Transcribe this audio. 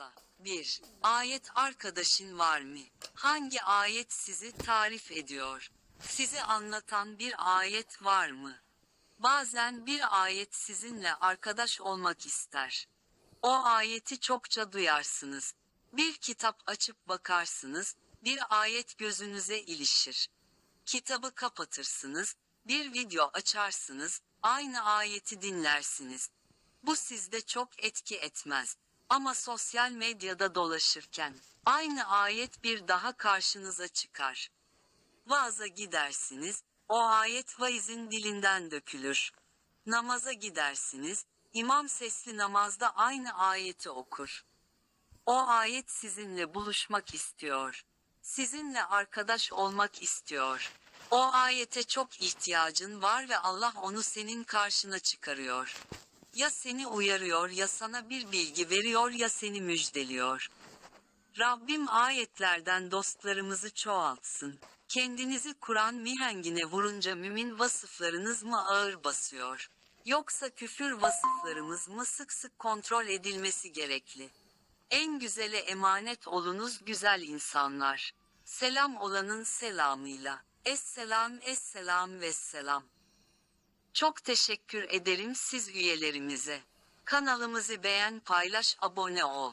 varsa. 1. Ayet arkadaşın var mı? Hangi ayet sizi tarif ediyor? Sizi anlatan bir ayet var mı? Bazen bir ayet sizinle arkadaş olmak ister. O ayeti çokça duyarsınız. Bir kitap açıp bakarsınız, bir ayet gözünüze ilişir. Kitabı kapatırsınız, bir video açarsınız, aynı ayeti dinlersiniz. Bu sizde çok etki etmez. Ama sosyal medyada dolaşırken aynı ayet bir daha karşınıza çıkar. Vaaza gidersiniz, o ayet vaizin dilinden dökülür. Namaza gidersiniz, imam sesli namazda aynı ayeti okur. O ayet sizinle buluşmak istiyor. Sizinle arkadaş olmak istiyor. O ayete çok ihtiyacın var ve Allah onu senin karşına çıkarıyor. Ya seni uyarıyor ya sana bir bilgi veriyor ya seni müjdeliyor. Rabbim ayetlerden dostlarımızı çoğaltsın. Kendinizi Kur'an mihengine vurunca mümin vasıflarınız mı ağır basıyor? Yoksa küfür vasıflarımız mı sık sık kontrol edilmesi gerekli? En güzele emanet olunuz güzel insanlar. Selam olanın selamıyla. Esselam esselam vesselam. Çok teşekkür ederim siz üyelerimize. Kanalımızı beğen paylaş abone ol.